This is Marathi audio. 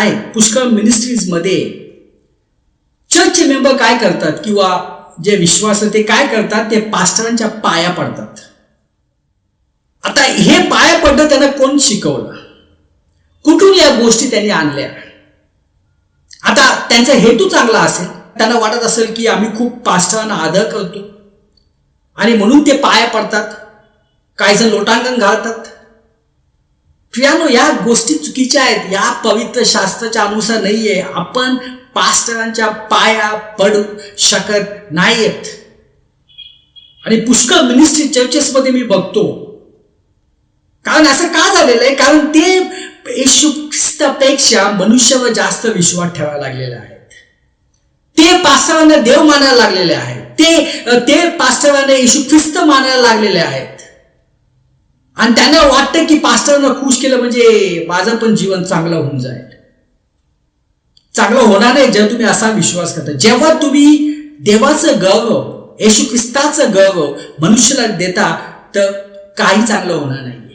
आहेत पुष्कळ मिनिस्ट्रीजमध्ये चर्चचे मेंबर काय करतात किंवा जे विश्वास ते काय करतात? ते पास्टरांच्या पाया पडतात. आता हे पाया पडणं त्यांना कोण शिकवलं? कुठून या गोष्टी त्यांनी आणल्या? आता त्यांचा हेतू चांगला असेल त्यांना वाटत असेल की आम्ही खूप पास्टरांना आदर करतो. आणि म्हणून ते पाया पडतात काही जण लोटांगण घालतात. प्रियानो या गोष्टी चुकीच्या आहेत. या पवित्र शास्त्राच्या अनुसार नाहीये. आपण पास्टरांच्या पाया पडू शकत नाहीयेत. आणि पुष्कळ मिनिस्ट्री चर्चेसमध्ये मी बघतो. कारण असं का झालेलं आहे? कारण ते येशू ख्रिस्तापेक्षा मनुष्यावर जास्त विश्वास ठेवायला लागलेले आहेत. ते पास्टरांना देव मानायला लागलेले आहेत. ते ते पास्टरांना येशू ख्रिस्त मानायला लागलेले आहेत. आणि त्यांना वाटतं की पास्टरनं खुश केलं म्हणजे माझं पण जीवन चांगलं होऊन जाईल. चांगलं होणार नाही जेव्हा तुम्ही असा विश्वास करता. जेव्हा तुम्ही देवाचं गौरव येशू ख्रिस्ताचं गौरव मनुष्याला देता तर काही चांगलं होणार नाही.